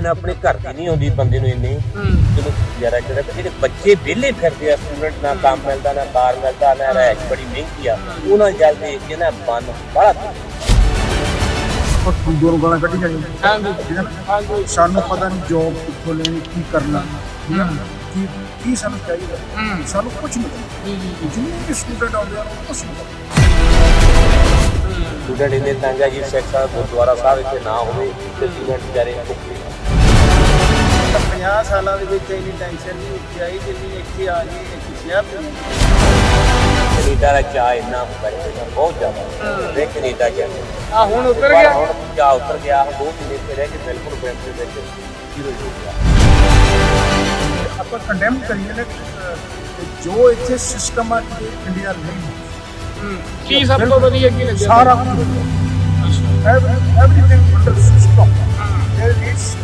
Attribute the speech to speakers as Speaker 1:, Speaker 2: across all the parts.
Speaker 1: ਨਾ ਆਪਣੇ ਘਰ ਦੀ ਨਹੀਂ ਆਉਂਦੀ ਬੰਦੇ ਨੂੰ ਇੰਨੀ। ਜਦੋਂ ਗੁਜ਼ਾਰਾ ਕਰਦਾ ਤੇ ਜਿਹੜੇ ਬੱਚੇ ਵਿਹਲੇ ਫਿਰਦੇ ਆ ਸਟੂਡੈਂਟ ਨਾ ਕੰਮ ਮਿਲਦਾ ਨਾ ਕਾਰ ਮਿਲਦਾ ਨਾ ਰਹਿਸ਼ ਬੜੀ ਮਹਿੰਗੀ ਆ ਉਹਨਾਂ ਜਲ ਦੇਖ ਕੇ ਨਾ ਮਨ ਬੜਾ
Speaker 2: ਨੂੰ ਗਾਲਾਂ ਕੱਢੀ
Speaker 3: ਹਾਂਜੀ।
Speaker 2: ਸਾਨੂੰ ਪਤਾ ਨਹੀਂ ਜੋਬ ਕਿੱਥੋਂ ਲੈਣੀ ਕੀ ਕਰਨਾ? ਕੀ ਕੀ ਸਾਨੂੰ ਚਾਹੀਦਾ। ਸਾਨੂੰ ਕੁਝ ਨਹੀਂ। ਪਤਾ
Speaker 3: ਜੀ ਜੀ ਜੀ
Speaker 2: ਜਿੰਨੇ ਵੀ ਸਟੂਡੈਂਟ ਆਉਂਦੇ ਆ ਉਹਨਾਂ ਨੂੰ ਕੁਝ ਨਹੀਂ।
Speaker 1: ਸਟੂਡੈਂਟ ਇੰਨੇ ਤੰਗ ਜੀ ਸਿੱਖ ਸਾਹਿਬ ਗੁਰਦੁਆਰਾ ਸਾਹਿਬ ਇੱਥੇ ਨਾ ਹੋਵੇ ਤੇ ਸਟੂਡੈਂਟ ਵਿਚਾਰੇ ਭੁੱਖੇ
Speaker 4: 50 ਸਾਲਾਂ ਦੇ ਵਿੱਚ ਇੰਨੀ ਟੈਨਸ਼ਨ ਨਹੀਂ ਉੱਠੀ ਆਈ ਜਿੰਨੀ ਇੱਥੇ ਆ ਗਈ ਇੱਕ ਸ਼ਹਿਰ ਦੇ
Speaker 1: ਕੈਨੇਡਾ ਦਾ ਚਾਹ ਇੰਨਾ ਹੁੰਦਾ ਹੈ ਬਹੁਤ ਜ਼ਿਆਦਾ। ਤੇ ਕੈਨੇਡਾ ਚ
Speaker 3: ਆ। ਹੁਣ ਉਤਰ ਗਿਆ?
Speaker 1: ਹੁਣ ਚਾਹ ਉਤਰ ਗਿਆ ਹੁਣ ਦੋ ਮਹੀਨੇ ਤੇ ਰਹਿ ਕੇ ਬਿਲਕੁਲ ਬੈਂਕ ਦੇ ਵਿੱਚ ਜ਼ੀਰੋ ਹੋ ਗਿਆ।
Speaker 2: ਆਪਾਂ ਕੰਡੈਮ ਕਰੀਏ ਨਾ ਅਹ, ਕਿ ਜੋ ਇੱਥੇ ਸਿਸਟਮ ਆ ਕਿ ਇੰਡੀਆ ਨਹੀਂ ਹੈ।
Speaker 3: ਹੂੰ। ਕੀ ਸਭ ਤੋਂ ਵਧੀਆ ਕੀ ਲੱਗਿਆ
Speaker 2: ਸਾਰਾ everything under system there is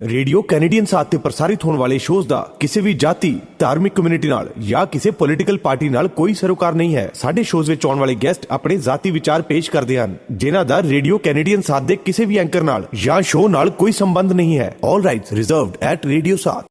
Speaker 5: radio Canadian Saath ਤੇ ਪ੍ਰਸਾਰਿਤ ਹੋਣ ਵਾਲੇ ਸ਼ੋਜ਼ ਦਾ ਕਿਸੇ ਵੀ ਜਾਤੀ, ਧਾਰਮਿਕ ਕਮਿਊਨਿਟੀ ਨਾਲ ਜਾਂ ਕਿਸੇ ਪੋਲੀਟੀਕਲ ਪਾਰਟੀ ਨਾਲ ਕੋਈ ਸਰੋਕਾਰ ਨਹੀਂ ਹੈ। ਸਾਡੇ ਸ਼ੋਜ਼ ਵਿੱਚ ਆਉਣ ਵਾਲੇ ਗੈਸਟ ਆਪਣੇ ذاتی ਵਿਚਾਰ ਪੇਸ਼ ਕਰਦੇ ਹਨ, ਜਿਨ੍ਹਾਂ ਦਾ ਰੇਡੀਓ ਕੈਨੇਡੀਅਨ ਸਾਥ ਦੇ ਕਿਸੇ ਵੀ ਐਂਕਰ ਨਾਲ ਜਾਂ ਸ਼ੋਅ ਨਾਲ ਕੋਈ ਸੰਬੰਧ ਨਹੀਂ ਹੈ। All rights reserved at radio Saath.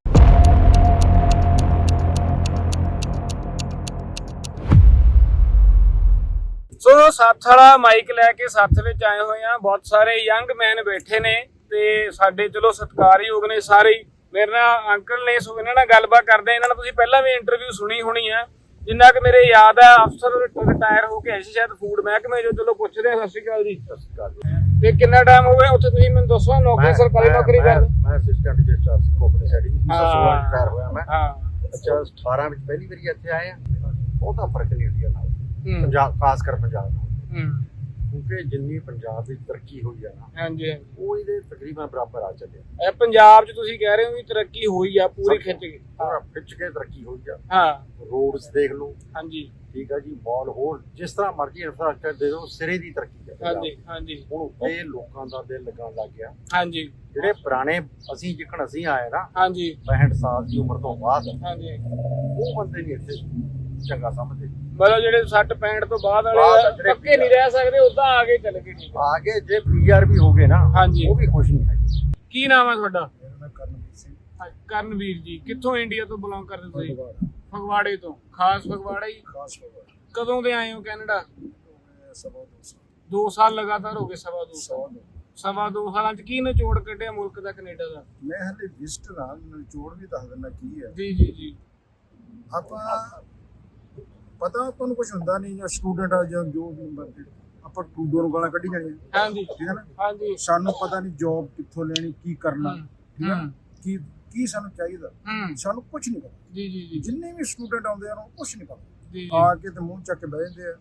Speaker 3: ਸੋ ਸੱਥ ਵਾਲਾ ਮਾਈਕ ਲੈ ਕੇ ਸੱਥ ਵਿੱਚ ਆਏ ਹੋਏ ਆ ਬਹੁਤ ਸਾਰੇ ਯੰਗ ਮੈਨ ਬੈਠੇ ਨੇ ਤੇ ਸਾਡੇ ਚਲੋ ਸਤਿਕਾਰਯੋਗ ਨੇ ਸਾਰੇ ਮੇਰੇ ਨਾਲ ਅੰਕਲ ਨੇ ਸੋ ਇਹਨਾਂ ਨਾਲ ਗੱਲਬਾਤ ਕਰਦੇ ਆ ਇਹਨਾਂ ਨਾਲ ਤੁਸੀਂ ਪਹਿਲਾਂ ਵੀ ਇੰਟਰਵਿਊ ਸੁਣੀ ਹੋਣੀ ਆ। ਜਿੰਨਾ ਕਿ ਮੇਰੇ ਯਾਦ ਆ ਅਫਸਰ ਰਿਟਾਇਰ ਹੋ ਕੇ ਆਏ ਸੀ ਸ਼ਾਇਦ ਫੂਡ ਮਹਿਕਮੇ ਜੋ ਚਲੋ ਪੁੱਛਦੇ ਆ ਸਤਿ ਸ਼੍ਰੀ ਅਕਾਲ ਜੀ। ਸਤਿ ਸ਼੍ਰੀ ਅਕਾਲ ਤੇ ਕਿੰਨਾ ਟਾਈਮ ਹੋ ਗਿਆ? ਉੱਥੇ ਤੁਸੀਂ ਮੈਨੂੰ ਦੱਸੋ ਨੌਕਰੀ ਸਰਕਾਰੀ ਨੌਕਰੀ ਕਰਦੇ?
Speaker 4: ਮੈਂ ਅਸਿਸਟੈਂਟ ਰਜਿਸਟਰਾਰ ਸੀ ਕੋਪਰੇ
Speaker 3: ਹਾਂ।
Speaker 4: 1916 ਰਿਟਾਇਰ ਹੋਇਆ ਮੈਂ।
Speaker 3: ਹਾਂ।
Speaker 4: ਅੱਛਾ 18 ਵਿੱਚ ਪਹਿਲੀ ਵਾਰੀ ਇੱਥੇ ਆਏ ਆ। ਬਹੁਤਾ ਫ਼ਰਕ ਨਹੀਂ ਇੰਡੀਆ ਨਾਲ।
Speaker 3: ਹੂੰ।
Speaker 4: ਪੰਜਾਬ ਖਾਸ ਕਰ ਪੰਜਾਬ
Speaker 3: ਹੂੰ।
Speaker 4: ਕਿਉਂਕਿ ਜਿੰਨੀ ਪੰਜਾਬ ਵਿੱਚ ਤਰੱਕੀ ਹੋਈ ਆ ਨਾ
Speaker 3: ਹਾਂਜੀ ਹਾਂਜੀ।
Speaker 4: ਉਹ ਇਹਦੇ ਤਕਰੀਬਨ ਬਰਾਬਰ ਆ ਚੱਲਿਆ।
Speaker 3: ਇਹ ਪੰਜਾਬ 'ਚ ਤੁਸੀਂ ਕਹਿ ਰਹੇ ਹੋ ਵੀ ਤਰੱਕੀ ਹੋਈ ਆ ਪੂਰੀ ਖਿੱਚ ਕੇ।
Speaker 4: ਪੂਰਾ ਖਿੱਚ ਕੇ ਤਰੱਕੀ ਹੋਈ ਆ।
Speaker 3: ਹਾਂ।
Speaker 4: ਰੋਡਸ ਦੇਖ ਲਓ।
Speaker 3: ਹਾਂਜੀ।
Speaker 4: ਠੀਕ ਆ ਜੀ ਮਾਲ ਹੋਰ ਜਿਸ ਤਰ੍ਹਾਂ ਮਰਜ਼ੀ ਇਨਫਰਾਸਟ੍ਰਕਚਰ ਦੇ ਦਿਓ ਸਿਰੇ ਦੀ ਤਰੱਕੀ ਆ ਪੰਜਾਬ
Speaker 3: ਹਾਂਜੀ ਹਾਂਜੀ।
Speaker 4: ਹੁਣ ਉੱਤੇ ਲੋਕਾਂ ਦਾ ਦਿਲ ਲੱਗਣ ਲੱਗ ਗਿਆ।
Speaker 3: ਹਾਂਜੀ।
Speaker 4: ਜਿਹੜੇ ਪੁਰਾਣੇ ਅਸੀਂ ਜਿੱਕਣ ਅਸੀਂ ਆਏ ਨਾ
Speaker 3: ਹਾਂਜੀ।
Speaker 4: 65 ਸਾਲ ਦੀ ਉਮਰ ਤੋਂ ਬਾਅਦ
Speaker 3: ਹਾਂਜੀ।
Speaker 4: ਉਹ ਬੰਦੇ ਨਹੀਂ ਇੱਥੇ ਚੰਗਾ ਸਮਝਦੇ।
Speaker 3: ਮਤਲਬ ਜਿਹੜੇ 60 65 ਤੋਂ ਬਾਅਦ
Speaker 4: ਬਾਅਦ
Speaker 3: ਵਾਲੇ
Speaker 4: ਜਿਹੜੇ
Speaker 3: ਪੱਕੇ ਨਹੀਂ ਰਹਿ ਸਕਦੇ ਉਦਾਂ ਆ ਕੇ ਚੱਲ ਗਏ ਠੀਕ ਹੈ
Speaker 4: ਆਗੇ ਜੇ ਪੀਆਰ ਵੀ ਹੋ ਗਏ ਨਾ
Speaker 3: ਹਾਂਜੀ।
Speaker 4: ਉਹ ਵੀ ਖੁਸ਼ ਨਹੀਂ ਹੈ
Speaker 3: ਕੀ ਨਾਮ ਹੈ ਤੁਹਾਡਾ?
Speaker 2: ਕਰਨਵੀਰ ਸਿੰਘ।
Speaker 3: ਕਰਨਵੀਰ ਜੀ ਕਿੱਥੋਂ ਇੰਡੀਆ ਤੋਂ ਬਿਲੋਂਗ ਕਰਦੇ ਤੁਸੀਂ? ਫਗਵਾੜੇ। ਤੋਂ ਖਾਸ ਫਗਵਾੜਾ ਹੀ?
Speaker 2: ਖਾਸ ਖਬਰ
Speaker 3: ਕਦੋਂ ਦੇ ਆਏ ਹੋ ਕੈਨੇਡਾ?
Speaker 2: ਸਭਾ ਦੋ ਸੌ
Speaker 3: 2 ਸਾਲ ਲਗਾਤਾਰ ਹੋ ਗਏ ਸਵਾ ਦੋ
Speaker 2: ਸੌ ਦੋ।
Speaker 3: ਸਵਾ ਦੋ ਸਾਲਾਂ ਚ ਕੀ ਨਿਚੋੜ ਕੱਢਿਆ ਮੁਲਕ ਦਾ ਕੈਨੇਡਾ ਦਾ?
Speaker 2: ਮੈਂ ਹਲੇ ਵਿਜ਼ਟਰ ਹਾਂ ਨਿਚੋੜ ਵੀ ਦੱਸ ਦਿੰਦਾ ਕੀ ਹੈ।
Speaker 3: ਜੀ ਜੀ ਜੀ।
Speaker 2: ਆਪਾਂ ਪਤਾ ਆਪਾਂ ਨੂੰ ਕੁਝ ਹੁੰਦਾ ਨਹੀਂ ਜਾਂ ਸਟੂਡੈਂਟ ਆ ਜਾਂ ਜੋ ਵੀ ਮਰਜ਼ੀ ਆਪਾਂ ਟੂਡੋ ਨੂੰ ਗਾਲਾਂ ਕੱਢੀ ਜਾਣੀਆਂ
Speaker 3: ਹਾਂਜੀ।
Speaker 2: ਠੀਕ ਹੈ ਨਾ?
Speaker 3: ਹਾਂਜੀ।
Speaker 2: ਸਾਨੂੰ ਪਤਾ ਨਹੀਂ ਜੌਬ ਕਿੱਥੋਂ ਲੈਣੀ ਕੀ ਕਰਨਾ
Speaker 3: ਹਮ,
Speaker 2: ਠੀਕ ਹੈ? ਨਾ?
Speaker 3: ਹਮ।
Speaker 2: ਕੀ ਕੀ ਸਾਨੂੰ ਚਾਹੀਦਾ?
Speaker 3: ਹੂੰ।
Speaker 2: ਸਾਨੂੰ ਕੁਝ ਨਹੀਂ ਪਤਾ।
Speaker 3: ਜੀ ਜੀ ਜੀ।
Speaker 2: ਜਿੰਨੇ ਵੀ ਸਟੂਡੈਂਟ ਆਉਂਦੇ ਆ ਉਹਨਾਂ ਨੂੰ ਕੁਝ ਨਹੀਂ ਪਤਾ।
Speaker 3: ਜੀ
Speaker 2: ਆ ਕੇ ਤੇ ਮੂੰਹ ਚੱਕ ਕੇ ਬਹਿ ਜਾਂਦੇ ਆ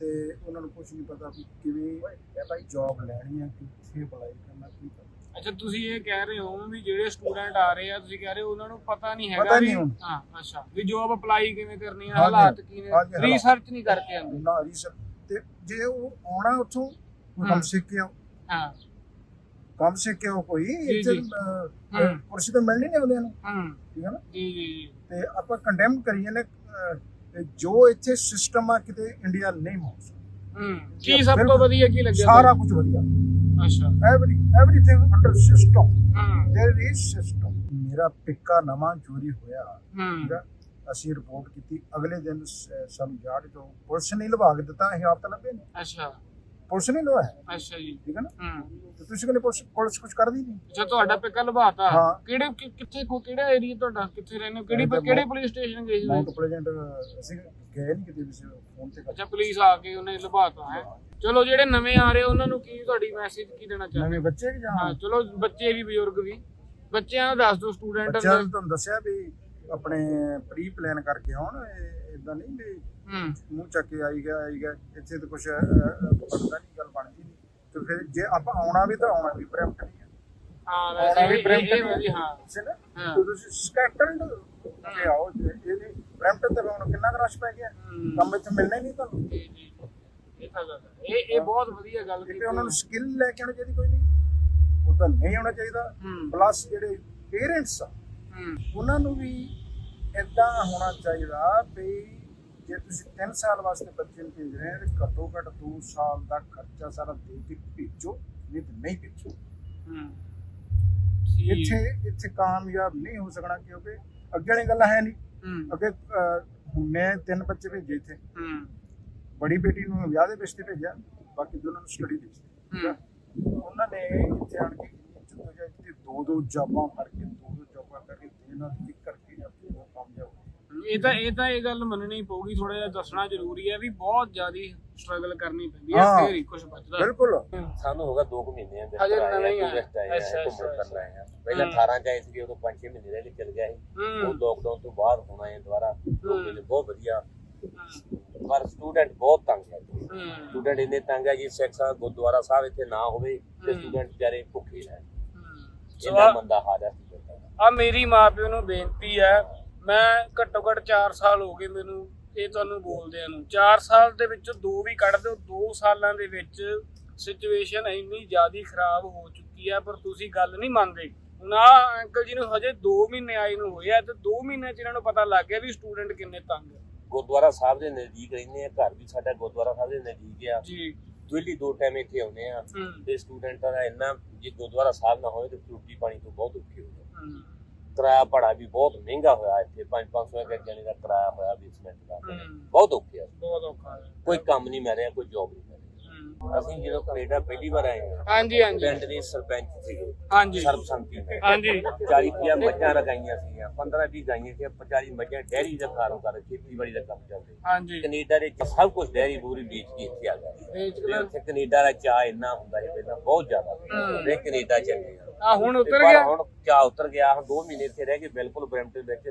Speaker 2: ਤੇ ਉਹਨਾਂ ਨੂੰ ਕੁਝ ਨਹੀਂ ਪਤਾ ਵੀ ਕਿਵੇਂ ਭਾਈ ਜੌਬ ਲੈਣੀ ਆ ਕਿੱਥੇ ਅਪਲਾਈ ਕਰਨਾ ਕੀ ਕਰਨਾ।
Speaker 3: ਅੱਛਾ ਤੁਸੀਂ ਇਹ ਕਹਿ ਰਹੇ ਹੋ ਵੀ ਜਿਹੜੇ ਸਟੂਡੈਂਟ ਆ ਰਹੇ ਆ ਤੁਸੀਂ ਕਹਿ ਰਹੇ ਹੋ ਉਹਨਾਂ ਨੂੰ ਪਤਾ ਨਹੀਂ ਹੈਗਾ
Speaker 2: ਪਤਾ
Speaker 3: ਵੀ
Speaker 2: ਨਹੀਂ ਹੁਣ।
Speaker 3: ਹਾਂ ਅੱਛਾ ਵੀ ਜੋਬ ਅਪਲਾਈ ਕਿਵੇਂ ਕਰਨੀ ਆ
Speaker 2: ਹਾਂਜੀ,
Speaker 3: ਹਾਲਾਤ ਕੀ ਨੇ?
Speaker 2: ਹਾਂਜੀ, ਹਾਲਾਤ।
Speaker 3: ਰਿਸਰਚ ਨਹੀਂ ਕਰਕੇ ਆਉਂਦੇ।
Speaker 2: ਨਾ ਰੀਸਰ ਤੇ ਜੇ ਉਹ ਆਉਣਾ ਉੱਥੋਂ ਕੋਈ ਕੰਮ
Speaker 3: ਹਮ।
Speaker 2: ਸਿੱਖ ਕੇ ਆਓ।
Speaker 3: ਹਾਂ।
Speaker 2: ਕੰਮ ਸਿੱਖ ਕੇ ਆਓ ਕੋਈ
Speaker 3: ਜੀ,
Speaker 2: ਇੱਥੇ
Speaker 3: ਜੀ।
Speaker 2: ਅਹ,
Speaker 3: ਹਮ।
Speaker 2: ਕੁਰਸੀ ਤਾਂ ਮਿਲਣੀ ਨਹੀਂ ਆਉਂਦੇ ਨੂੰ।
Speaker 3: ਹੂੰ।
Speaker 2: ਠੀਕ ਹੈ ਨਾ?
Speaker 3: ਜੀ ਜੀ ਜੀ।
Speaker 2: ਤੇ ਆਪਾਂ ਕੰਡੈਮ ਕਰੀਏ ਨਾ ਅਹ, ਤੇ ਜੋ ਇੱਥੇ ਸਿਸਟਮ ਆ ਕਿਤੇ ਇੰਡੀਆ ਨਹੀਂ ਹੋ ਸਕਦਾ
Speaker 3: ਹੂੰ। ਕੀ ਸਭ ਤੋਂ ਵਧੀਆ ਕੀ ਲੱਗਿਆ
Speaker 2: ਸਾਰਾ ਕੁਝ ਵਧੀਆ।
Speaker 3: ਅੱਛਾ
Speaker 2: ਐਵਰੀ ਐਵਰੀਥਿੰਗ ਅੰਡਰ ਸਿਸਟਮ
Speaker 3: ਹੂੰ
Speaker 2: देयर इज ਸਿਸਟਮ ਮੇਰਾ ਪਿੱਕਾ ਨਵਾਂ ਚੋਰੀ ਹੋਇਆ
Speaker 3: ਹੂੰ
Speaker 2: ਠੀਕ ਆ ਅਸੀਂ ਰਿਪੋਰਟ ਕੀਤੀ ਅਗਲੇ ਦਿਨ ਸ- ਸਾਨੂੰ ਯਾਰਡ ਤੋਂ ਪੁਲਿਸ ਨੇ ਲਵਾ ਕੇ ਦਿੱਤਾ ਅਸੀਂ ਆਪ ਤਾਂ ਲੱਭੇ ਨਹੀਂ
Speaker 3: ਅੱਛਾ
Speaker 2: ਪੁਲਿਸ ਨੇ ਲਵਾਇਆ?
Speaker 3: ਅੱਛਾ ਜੀ।
Speaker 2: ਠੀਕ ਹੈ ਨਾ?
Speaker 3: ਹੂੰ।
Speaker 2: ਤੇ ਤੁਸੀਂ ਕਹਿੰਦੇ ਪੁਲਿਸ ਪੁਲਿਸ ਕੁਝ ਕਰਦੀ ਨਹੀਂ?
Speaker 3: ਅੱਛਾ ਤੁਹਾਡਾ ਪਿੱਕਾ ਲਵਾਤਾ
Speaker 2: ਹਾਂ।
Speaker 3: ਕਿਹੜੇ ਕਿ- ਕਿੱਥੇ ਕੋ ਕਿਹੜਾ ਏਰੀਆ ਤੁਹਾਡਾ? ਕਿੱਥੇ ਰਹਿੰਦੇ ਹੋ? ਕਿਹੜੀ
Speaker 2: ਮੈਂ ਤਾਂ
Speaker 3: ਕਿਹੜੇ ਪੁਲਿਸ ਸਟੇਸ਼ਨ ਗਏ ਸੀ?
Speaker 2: ਮਾਊਂਟ
Speaker 3: ਤੁਸੀਂ?
Speaker 2: ਪ੍ਰੈਜ਼ੈਂਟ ਅਸੀਂ ਗਏ ਨਹੀਂ ਕਿਤੇ ਵੀ ਫੋਨ ਤੇ
Speaker 3: ਅੱਛਾ ਪੁਲਿਸ ਆ ਕੇ ਉਹਨੇ ਲਵਾਤਾ ਹੈ? ਚਲੋ ਜਿਹੜੇ ਨਵੇਂ ਆ ਰਹੇ ਉਹਨਾਂ ਨੂੰ ਕੀ ਤੁਹਾਡੀ ਮੈਸੇਜ ਕੀ ਦੇਣਾ ਚਾਹੁੰਦੇ?
Speaker 2: ਨਵੇਂ ਬੱਚੇ ਕਿ ਜਾਂ
Speaker 3: ਹਾਂ ਚਲੋ ਬੱਚੇ ਵੀ ਬਜ਼ੁਰਗ ਵੀ। ਬੱਚਿਆਂ ਨੂੰ ਦੱਸ ਦਿਓ ਸਟੂਡੈਂਟ
Speaker 2: ਬੱਚਿਆਂ ਨੂੰ ਤੁਹਾਨੂੰ ਦੱਸਿਆ ਵੀ ਆਪਣੇ ਪ੍ਰੀ ਪਲਾਨ ਕਰਕੇ ਆਉਣ ਇਦਾਂ ਨਹੀਂ ਵੀ
Speaker 3: ਹੂੰ।
Speaker 2: ਮੂੰਹ ਚੱਕ ਕੇ ਆਈ ਗਿਆ ਆਈ ਗਿਆ ਇੱਥੇ ਤਾਂ ਕੁਝ ਪਤਾ ਨਹੀਂ ਗੱਲ ਬਣਦੀ ਨਹੀਂ ਤੇ ਫਿਰ ਜੇ ਆਪਾਂ ਆਉਣਾ ਵੀ ਤਾਂ ਆਉਣਾ ਵੀ ਪ੍ਰੈਮਟ ਨਹੀਂ ਹੈ।
Speaker 3: ਵੈਸੇ
Speaker 2: ਵੀ
Speaker 3: ਵੀ ਇਹ ਵਧੀਆ ਹਾਂ। ਹਾਂ।
Speaker 2: ਤੁਸੀਂ ਸਕੈਟਰਡ ਤੇ ਆਓ ਜੇ ਇਹਦੀ ਪ੍ਰੈਮਟ ਤੇ ਹੁਣ ਕਿੰਨਾ ਰਸ਼ ਪੈ ਗਿਆ। ਕੰਮ ਇੱਥੇ ਮਿਲਣਾ ਹੀ ਨਹੀਂ ਤੁਹਾਨੂੰ?
Speaker 3: ਜੀ ਜੀ ਇਹ ਤਾਂ ਗੱਲ ਇਹ ਇਹ ਬਹੁਤ ਵਧੀਆ ਗੱਲ ਕੀਤੀ
Speaker 2: ਉਹਨਾਂ ਨੂੰ ਸਕਿੱਲ ਲੈ ਕੇ ਆਉਣੀ ਚਾਹੀਦੀ ਕੋਈ ਨਹੀਂ? ਉਹ ਤਾਂ ਨਹੀਂ ਆਉਣਾ ਚਾਹੀਦਾ। ਪਲੱਸ ਜਿਹੜੇ ਪੇਰੈਂਟਸ ਆ ਉਹਨਾਂ ਨੂੰ ਵੀ ਇਦਾਂ ਹੋਣਾ ਚਾਹੀਦਾ ਵੀ ਜੇ ਤੁਸੀਂ 3 ਸਾਲ ਵਾਸਤੇ ਬੱਚੇ ਨੂੰ ਭੇਜ ਰਹੇ ਹੋ ਤੇ ਘੱਟੋ ਘੱਟ 2 ਸਾਲ ਦਾ ਖਰਚਾ ਸਾਰਾ ਦੇ ਕੇ ਭੇਜੋ ਨਹੀਂ ਤੇ ਨਹੀਂ ਭੇਜੋ। ਇੱਥੇ ਇੱਥੇ ਕਾਮਯਾਬ ਨਹੀਂ ਹੋ ਸਕਣਾ ਕਿਉਂਕਿ ਅੱਗੇ ਵਾਲੀ ਗੱਲਾਂ ਹੈ ਨਹੀਂ। ਅੱਗੇ ਮੈਂ ਤਿੰਨ ਬੱਚੇ ਭੇਜੇ ਇੱਥੇ।
Speaker 3: ਹੂੰ।
Speaker 2: ਬੜੀ ਬੇਟੀ ਨੂੰ ਵਿਆਹ ਦੇ ਰਿਸ਼ਤੇ ਭੇਜਿਆ ਬਾਕੀ ਦੋਨਾਂ ਨੂੰ ਸਟੱਡੀ ਦੇ
Speaker 3: ਹੂੰ।
Speaker 2: ਉਹਨਾਂ ਨੇ ਇੱਥੇ ਆਣ ਕੇ ਜਦੋਂ ਜਾ ਕੇ ਦੋ ਦੋ ਜੌਬਾਂ ਕਰਕੇ ਦੋ ਦੋ ਜੌਬਾਂ ਕਰਕੇ ਦੇਣਾ ਇੱਕ ਕਰਕੇ ਆਪਣੇ ਕਾਮਯਾਬ।
Speaker 3: ਇਹ ਤਾਂ ਇਹ ਤਾਂ ਇਹ ਗੱਲ ਮੰਨਣੀ ਪਊਗੀ ਥੋੜਾ ਜਿਹਾ ਦੱਸਣਾ ਜ਼ਰੂਰੀ ਹੈ ਵੀ ਬਹੁਤ ਜ਼ਿਆਦੀ ਸਟਰਗਲ ਕਰਨੀ ਪੈਂਦੀ ਹੈ
Speaker 2: ਹਾਂ।
Speaker 3: ਫੇਰ ਹੀ ਕੁਝ ਬਚਦਾ
Speaker 2: ਬਿਲਕੁਲ।
Speaker 1: ਸਾਨੂੰ ਹੋਗਾ 2 ਮਹੀਨੇ ਆ
Speaker 3: ਹਜੇ ਨਵੇਂ ਹੀ ਆਏ।
Speaker 1: ਟੂਰਿਸਟ ਆਏ ਆ
Speaker 3: ਅੱਛਾ,
Speaker 1: ਘੁੰਮਣ
Speaker 3: ਅੱਛਾ,
Speaker 1: ਫਿਰਨ ਆਏ ਆ। ਪਹਿਲਾਂ
Speaker 3: ਹੂੰ।
Speaker 1: 18 ਚ ਆਏ ਸੀਗੇ ਉਦੋਂ 5-6 ਮਹੀਨੇ ਰਹਿ ਕੇ ਚਲ ਗਿਆ ਸੀ। ਉਹ
Speaker 3: ਹੂੰ
Speaker 1: ਲੋਕਡਾਊਨ ਤੋਂ ਬਾਅਦ ਹੁਣ ਆਏ ਦੁਬਾਰਾ।
Speaker 3: ਹੂੰ।
Speaker 1: ਮਹੀਨੇ ਬਹੁਤ ਵਧੀਆ। ਪਰ ਸਟੂਡੈਂਟ ਬਹੁਤ ਤੰਗ ਹੈ।
Speaker 3: ਹੂੰ।
Speaker 1: ਸਟੂਡੈਂਟ ਇੰਨੇ ਤੰਗ ਹੈ ਜੀ ਸਿੱਖ ਗੁਰਦੁਆਰਾ ਸਾਹਿਬ ਇੱਥੇ ਨਾ ਹੋਵੇ ਤੇ
Speaker 3: ਹੂੰ।
Speaker 1: ਸਟੂਡੈਂਟ ਵਿਚਾਰੇ ਭੁੱਖੇ ਰਹਿਣ।
Speaker 3: ਸੋ
Speaker 1: ਇੰਨਾ ਮੰਦਾ ਹਾਲ ਹੈ student ਦਾ।
Speaker 3: ਆ ਮੇਰੀ ਮਾਪਿਓ ਨੂੰ ਬੇਨਤੀ ਹੈ ਮੈਂ ਘੱਟੋ ਘੱਟ 4 ਸਾਲ ਹੋ ਗਏ ਮੈਨੂੰ ਇਹ ਤੁਹਾਨੂੰ ਬੋਲਦਿਆਂ ਨੂੰ। 4 ਸਾਲ ਦੇ ਵਿੱਚੋਂ ਦੋ ਵੀ ਕੱਢ ਦਿਓ 2 ਸਾਲਾਂ ਦੇ ਵਿੱਚ ਸਿਚੁਏਸ਼ਨ ਇੰਨੀ ਜ਼ਿਆਦੀ ਖਰਾਬ ਹੋ ਚੁੱਕੀ ਹੈ ਪਰ ਤੁਸੀਂ ਗੱਲ ਨਹੀਂ ਮੰਨਦੇ। ਆ ਅੰਕਲ ਜੀ ਨੂੰ ਹਜੇ 2 ਮਹੀਨੇ ਆਏ ਨੂੰ ਹੋਏ ਆ ਤੇ 2 ਮਹੀਨੇ ਚ ਇਹਨਾਂ ਨੂੰ ਪਤਾ ਲੱਗ ਗਿਆ ਵੀ ਸਟੂਡੈਂਟ ਕਿੰਨੇ ਤੰਗ ਹੈ
Speaker 1: ਗੁਰਦੁਆਰਾ ਸਾਹਿਬ ਦੇ ਨਜ਼ਦੀਕ ਰਹਿੰਦੇ ਆ ਘਰ ਵੀ ਸਾਡਾ ਗੁਰਦੁਆਰਾ ਸਾਹਿਬ ਦੇ ਨਜ਼ਦੀਕ ਆ।
Speaker 3: ਜੀ।
Speaker 1: ਡੇਲੀ ਦੋ ਟਾਈਮ ਇੱਥੇ ਆਉਂਦੇ ਆ। ਤੇ ਸਟੂਡੈਂਟਾਂ ਦਾ ਇੰਨਾ ਜੇ ਗੁਰਦੁਆਰਾ ਸਾਹਿਬ ਨਾ ਹੋਵੇ ਤੇ ਰੋਟੀ ਪਾਣੀ ਤੋਂ ਬਹੁਤ ਔਖੀ ਹੋ ਜਾਂਦੀ।
Speaker 3: ਹੂੰ।
Speaker 1: ਕਿਰਾਇਆ ਭਾੜਾ ਵੀ ਬਹੁਤ ਮਹਿੰਗਾ ਹੋਇਆ ਇੱਥੇ 5-500 ਇੱਕ ਜਣੇ ਦਾ ਕਿਰਾਇਆ ਹੋਇਆ ਬੇਸਮੈਂਟ ਦਾ
Speaker 3: ਹੂੰ
Speaker 1: ਬਹੁਤ ਔਖੇ ਆ
Speaker 3: ਬਹੁਤ ਔਖਾ ਹੈ
Speaker 1: ਕੋਈ ਕੰਮ ਨਹੀਂ ਮਿਲ ਰਿਹਾ ਕੋਈ ਜੌਬ ਨਹੀਂ ਮਿਲ ਰਹੀ
Speaker 3: ਹੂੰ।
Speaker 1: ਅਸੀਂ ਜਦੋਂ ਕੈਨੇਡਾ ਪਹਿਲੀ ਵਾਰ ਆਏ ਹਾਂ
Speaker 3: ਹਾਂਜੀ ਹਾਂਜੀ
Speaker 1: ਪਿੰਡ ਦੇ ਸਰਪੰਚ ਸੀਗੇ
Speaker 3: ਹਾਂਜੀ
Speaker 1: ਸਰਬਸੰਮਤੀ ਨਾਲ
Speaker 3: ਹਾਂਜੀ
Speaker 1: 40 50 ਮੱਝਾਂ ਲਗਾਈਆਂ ਸੀਗੀਆਂ 15 20 ਗਾਈਆਂ ਸੀ 40 ਮੱਝਾਂ ਡੈਰੀ ਦਾ ਕਾਰੋਬਾਰ ਖੇਤੀਬਾੜੀ ਦਾ ਕੰਮ ਚੱਲਦੇ
Speaker 3: ਹਾਂਜੀ
Speaker 1: ਕੈਨੇਡਾ ਦੇ ਵਿੱਚ ਸਭ ਕੁਝ ਡੈਰੀ ਬੂਰੀ ਵੇਚ ਕੇ ਇੱਥੇ ਆ ਗਏ
Speaker 3: ਵੇਚ ਕੇ
Speaker 1: ਤੇ ਉੱਥੇ ਕੈਨੇਡਾ ਦਾ ਚਾਹ ਇੰਨਾ ਹੁੰਦਾ ਸੀ ਪਹਿਲਾਂ ਬਹੁਤ ਜ਼ਿਆਦਾ
Speaker 3: ਹੂੰ।
Speaker 1: ਤੇ ਕੈਨੇਡਾ ਚੱਲੇ ਆ
Speaker 3: ਆ ਹੁਣ
Speaker 1: ਤੇ
Speaker 3: ਉਤਰ
Speaker 1: ਪਰ
Speaker 3: ਗਿਆ?
Speaker 1: ਹੁਣ ਚਾਹ ਉਤਰ ਗਿਆ? ਹੁਣ 2 ਮਹੀਨੇ ਇੱਥੇ ਰਹਿ ਕੇ ਬਿਲਕੁਲ ਬ੍ਰੈਂਪਟਨ ਵਿੱਚ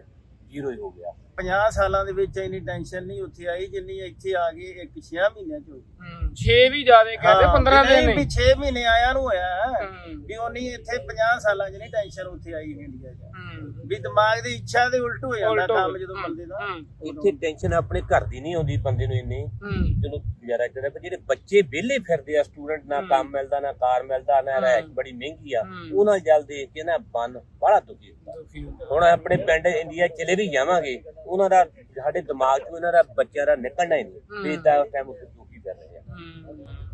Speaker 1: ਜ਼ੀਰੋ ਹੀ ਹੋ ਗਿਆ।
Speaker 6: 50 ਸਾਲਾਂ ਦੇ ਵਿੱਚ ਇੰਨੀ ਟੈਨਸ਼ਨ ਨਹੀਂ ਉੱਥੇ ਆਈ ਜਿੰਨੀ ਇੱਥੇ ਆ ਗਈ ਇੱਕ 6 ਮਹੀਨਿਆਂ ਚ ਹੋਈ।
Speaker 3: 6 ਵੀ ਜ਼ਿਆਦੇ ਕਹਿੰਦੇ 15 ਦਿਨ
Speaker 6: ਨਹੀਂ ਵੀ 6 ਮਹੀਨੇ ਆਇਆ ਨੂੰ ਹੋਇਆ। ਵੀ ਉਹਨੀ ਇੱਥੇ 50 ਸਾਲਾਂ ਚ ਨਹੀਂ ਟੈਨਸ਼ਨ ਉੱਥੇ ਆਈ ਇੰਡੀਆ ਚ।
Speaker 3: ਹੂੰ
Speaker 6: ਵੀ ਦਿਮਾਗ ਦੀ ਇੱਛਾ ਦੇ ਉਲਟ ਹੋ ਜਾਂਦਾ
Speaker 3: ਉਲਟ ਹੋ
Speaker 6: ਕੰਮ। ਜਦੋਂ ਬੰਦੇ ਦਾ।
Speaker 1: ਇੱਥੇ ਟੈਨਸ਼ਨ ਆਪਣੇ ਘਰ ਦੀ ਨਹੀਂ ਆਉਂਦੀ ਬੰਦੇ ਨੂੰ ਇੰਨੀ ਚਲੋ ਗੁਜ਼ਾਰਾ ਕਰਦਾ ਪਰ ਜਿਹੜੇ ਬੱਚੇ ਵਿਹਲੇ ਫਿਰਦੇ ਆ ਸਟੂਡੈਂਟ ਨਾ। ਕੰਮ ਮਿਲਦਾ ਨਾ ਕਾਰ ਮਿਲਦਾ ਨਾ
Speaker 3: ਹੂੰ।
Speaker 1: ਰਹਿਸ਼ ਬੜੀ ਮਹਿੰਗੀ ਆ। ਉਹਨਾਂ ਜਲ ਦੇਖ ਕੇ ਨਾ ਮਨ ਬੜਾ ਦੁਖੀ ਹੁੰਦਾ। ਹੁਣ ਆਪਣੇ ਪਿੰਡ ਇੰਡੀਆ ਚਲੇ ਵੀ ਜਾਵਾਂਗੇ ਉਹਨਾਂ ਦਾ ਸਾਡੇ ਦਿਮਾਗ 'ਚ ਉਹਨਾਂ ਦਾ ਬੱਚਿਆਂ ਦਾ ਨਿਕਲਣਾ ਹੀ ਨਹੀਂ। ਵੀ ਤਾਂ ਉਸ ਟਾਈਮ ਉੱਥੇ ਦੁਖੀ ਕਰ ਰਹੇ ਆ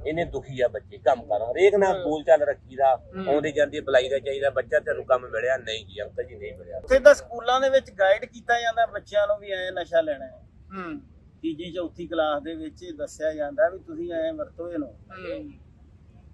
Speaker 1: ਇਹਨੇ ਦੁਖੀ ਆ ਬੱਚੇ ਕੰਮ ਕਰ। ਹਰੇਕ ਨਾਲ ਬੋਲ ਚਾਲ ਰੱਖੀਦਾ। ਆਉਂਦੇ ਜਾਂਦੇ ਬੁਲਾਈ ਦਾ ਚਾਹੀਦਾ ਬੱਚਾ ਤੈਨੂੰ ਕੰਮ ਮਿਲਿਆ ਨਹੀਂ ਜੀ ਅੰਕਲ ਜੀ ਨਹੀਂ ਮਿਲਿਆ।
Speaker 6: ਉੱਥੇ ਤਾਂ ਸਕੂਲਾਂ ਦੇ ਵਿੱਚ ਗਾਈਡ ਕੀਤਾ ਜਾਂਦਾ ਬੱਚਿਆਂ ਨੂੰ ਵੀ ਐ ਨਸ਼ਾ ਲੈਣਾ ਹੈ।
Speaker 3: ਹੂੰ।
Speaker 6: ਤੀਜੀ ਚੌਥੀ ਕਲਾਸ ਦੇ ਵਿੱਚ ਦੱਸਿਆ ਜਾਂਦਾ ਵੀ ਤੁਸੀਂ ਐ ਵਰਤੋ ਇਹਨੂੰ।
Speaker 3: ਹੂੰ।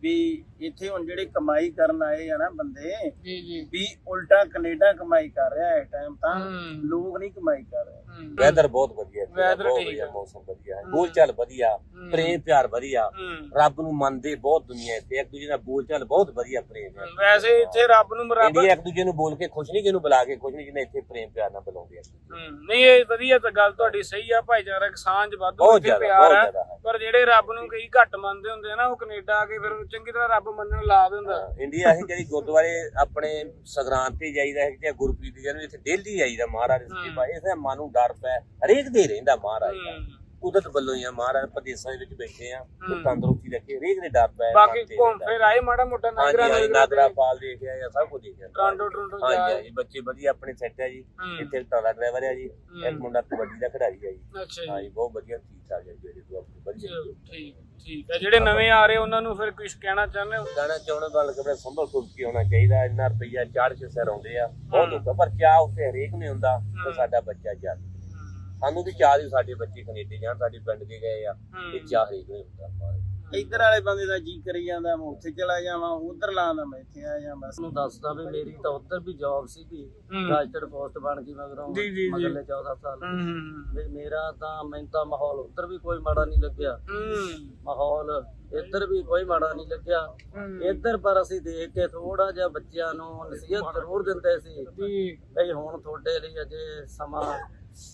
Speaker 6: ਵੀ ਇੱਥੇ ਹੁਣ ਜਿਹੜੇ ਕਮਾਈ ਕਰਨ ਆਏ ਆ ਨਾ ਬੰਦੇ
Speaker 3: ਜੀ ਜੀ।
Speaker 6: ਵੀ ਉਲਟਾ ਕੈਨੇਡਾ ਕਮਾਈ ਕਰ ਰਿਹਾ ਹੈ ਟਾਈਮ ਤਾਂ। ਲੋਕ ਨਹੀਂ ਕਮਾਈ ਕਰ ਰਹੇ।
Speaker 1: ਵੈਦਰ ਬਹੁਤ ਵਧੀਆ ਦਾ,
Speaker 3: Weather
Speaker 1: ਬਹੁਤ
Speaker 3: ਠੀਕ
Speaker 1: ਵਧੀਆ। ਮੌਸਮ ਵਧੀਆ ਹੈ
Speaker 3: ਹੂੰ।
Speaker 1: ਬੋਲ ਚਾਲ ਵਧੀਆ
Speaker 3: ਹੂੰ।
Speaker 1: ਪ੍ਰੇਮ ਪਿਆਰ ਵਧੀਆ
Speaker 3: ਹੂੰ
Speaker 1: ਰੱਬ ਨੂੰ ਮੰਨਦੇ ਬਹੁਤ ਦੁਨੀਆ ਇੱਥੇ ਇੱਕ ਦੂਜੇ ਨਾਲ ਬੋਲ ਚਾਲ ਬਹੁਤ ਵਧੀਆ ਪ੍ਰੇਮ ਹੈ
Speaker 3: ਵੈਸੇ ਇੱਥੇ ਰੱਬ ਨੂੰ ਰੱਬ
Speaker 1: ਇੰਡੀਆ ਇੱਕ ਦੂਜੇ ਨੂੰ ਬੋਲ ਕੇ ਖੁਸ਼ ਨਹੀਂ ਕਿਹਨੂੰ ਬੁਲਾ ਕੇ ਖੁਸ਼ ਨਹੀਂ ਜਿਹਨੇ ਇੱਥੇ ਪ੍ਰੇਮ ਪਿਆਰ ਨਾਲ ਬੁਲਾਉਂਦੇ ਆ
Speaker 3: ਹੂੰ, ਨਹੀਂ ਇਹ ਵਧੀਆ ਤਾਂ ਗੱਲ ਤੁਹਾਡੀ ਸਹੀ ਆ ਭਾਈਚਾਰਕ ਸਾਂਝ ਵਾਧੂ
Speaker 1: ਬਹੁਤ
Speaker 3: ਇੱਥੇ
Speaker 1: ਜ਼ਿਆਦਾ,
Speaker 3: ਪਿਆਰ
Speaker 1: ਬਹੁਤ
Speaker 3: ਆ
Speaker 1: ਜ਼ਿਆਦਾ ਹੈ।
Speaker 3: ਪਰ ਜਿਹੜੇ ਰੱਬ ਨੂੰ ਕਈ ਘੱਟ ਮੰਨਦੇ ਹੁੰਦੇ ਆ ਨਾ ਉਹ ਕੈਨੇਡਾ ਆ ਕੇ ਫਿਰ ਚੰਗੀ ਤਰ੍ਹਾਂ ਰੱਬ ਮੰਨਣ ਲਾ ਦਿੰਦਾ
Speaker 1: ਹਾਂ, ਇੰਡੀਆ ਇਹ ਜਿਹੜੀ ਗੁਰਦੁਆਰੇ ਆਪਣੇ ਸੰਗਰਾਂਦ ਤੇ ਜਾਈਦਾ ਹੈ ਤੇ ਗੁਰਪ੍ਰੀਤ ਜੀ ਨੂੰ ਇੱਥੇ ਡੇਲੀ ਜਾਈਦਾ ਮਹਾਰਾਜ ਦੇ
Speaker 3: ਹੂੰ।
Speaker 1: ਪਾਏ ਇਸੇ ਮਨ ਨੂੰ ਡਰ ਪੈ ਹਰੇਕ ਦੇ ਰਹਿੰਦਾ ਮਹਾਰਾਜ ਦਾ
Speaker 3: ਹੂੰ।
Speaker 1: ਕੁਦਰਤ ਵੱਲੋਂ ਹੀ ਆ ਮਹਾਰਾਜ ਪ੍ਰਦੇਸ਼ਾਂ ਦੇ ਵਿੱਚ ਬੈਠੇ ਆ ਤੇ
Speaker 3: ਹੂੰ।
Speaker 1: ਤੰਦਰੁਸਤੀ ਰੱਖੇ ਹਰੇਕ ਦੇ ਡਰ ਪੈ
Speaker 3: ਬਾਕੀ ਘੁੰਮ। ਫਿਰ ਆਏ ਮਾੜਾ ਮੋਟਾ ਨਾਗਰਾ ਨਾਗਰਾ।
Speaker 1: ਪਾਲ ਦੇਖਿਆ ਜਾਂ ਸਭ ਕੁਝ ਦੇਖਿਆ
Speaker 3: ਟੋਰਾਂਟੋ ਟੋਰਾਂਟੋ
Speaker 1: ਹਾਂਜੀ
Speaker 3: ਜਾ
Speaker 1: ਬੱਚੇ ਵਧੀਆ ਆਪਣੇ ਸੈੱਟ ਹੈ ਜੀ
Speaker 3: ਹੂੰ।
Speaker 1: ਇੱਥੇ ਟਾਲਾ ਡਰਾਈਵਰ ਹੈ ਜੀ
Speaker 3: ਹੂੰ।
Speaker 1: ਇੱਕ ਮੁੰਡਾ ਕਬੱਡੀ ਦਾ ਖਿਡਾਰੀ ਹੈ ਜੀ
Speaker 3: ਅੱਛਾ ਜੀ
Speaker 1: ਬਹੁਤ ਵਧੀਆ ਠੀਕ ਠਾਕ ਹੈ ਜਿਹੜੇ ਤੋਂ ਆਪਣੀ ਵਧੀਆ
Speaker 3: ਠੀਕ ਠੀਕ ਹੈ ਜਿਹੜੇ ਨਵੇਂ ਆ ਰਹੇ ਉਹਨਾਂ ਨੂੰ ਫਿਰ ਕੁਝ ਕਹਿਣਾ ਚਾਹੁੰਦੇ ਹੋ
Speaker 1: ਗਾਣਾ ਚਾਉਣਾ ਗੱਲ ਕਰੇ ਸੰਭਲ ਸੁਣ ਕੇ ਆਉਣਾ ਚਾਹੀਦਾ ਇੰਨਾ ਰੁਪਈਆ ਚਾੜ ਕੇ ਸਿਰ ਆਉਂਦੇ ਆ ਬਹੁਤ
Speaker 3: ਹੂੰ।
Speaker 1: ਹੁੰਦਾ ਪਰ ਚਾਹ ਉੱਤੇ ਹਰੇਕ ਨਹੀਂ ਹੁੰਦਾ
Speaker 3: ਹੂੰ।
Speaker 1: ਤੇ ਸਾਡਾ ਬੱਚਾ ਜਾ ਸਾਨੂੰ ਵੀ ਚਾਹ ਦੀ ਸਾਡੇ ਬੱਚੇ ਕੈਨੇਡਾ ਜਾਣ ਸਾਡੇ ਪਿੰਡ ਦੇ ਗਏ ਆ। ਇਹ ਚਾਹ ਹਰੇਕ ਨਹੀਂ ਹੁੰਦਾ ਮਾਰੇ।
Speaker 6: ਇੱਧਰ ਵਾਲੇ ਬੰਦੇ ਦਾ ਜੀ ਕਰੀ ਜਾਂਦਾ ਮੈਂ ਉੱਥੇ ਚਲਾ ਜਾਵਾਂ ਉਧਰ ਲਾਉਂਦਾ ਮੈਂ ਇੱਥੇ ਆ ਜਾ ਬਸ।
Speaker 7: ਨੂੰ ਦੱਸਦਾ ਵੀ ਮੇਰੀ ਤਾਂ ਉੱਧਰ ਵੀ ਜੌਬ ਸੀਗੀ
Speaker 3: ਹੂੰ।
Speaker 7: ਰਾਜਸਥ ਪੋਸਟ ਬਣ ਗਈ ਮਗਰੋਂ
Speaker 3: ਜੀ, ਜੀ, ਜੀ।
Speaker 7: ਮਗਰਲੇ 14 ਸਾਲ
Speaker 3: ਹੂੰ ਹੂੰ
Speaker 7: ਵੀ ਮੇਰਾ ਤਾਂ ਮੈਨੂੰ ਤਾਂ ਮਾਹੌਲ ਉੱਧਰ ਵੀ ਕੋਈ ਮਾੜਾ ਨਹੀਂ ਲੱਗਿਆ।
Speaker 3: ਹੂੰ।
Speaker 7: ਮਾਹੌਲ ਇੱਧਰ ਵੀ ਕੋਈ ਮਾੜਾ ਨਹੀਂ ਲੱਗਿਆ।
Speaker 3: ਹੂੰ।
Speaker 7: ਇੱਧਰ ਪਰ ਅਸੀਂ ਦੇਖ ਕੇ ਥੋੜਾ ਜਿਹਾ ਬੱਚਿਆਂ ਨੂੰ ਨਸੀਹਤ ਜ਼ਰੂਰ ਦਿੰਦੇ ਸੀ ਬਈ ਹੁਣ ਤੁਹਾਡੇ ਲਈ ਅਜੇ ਸਮਾਂ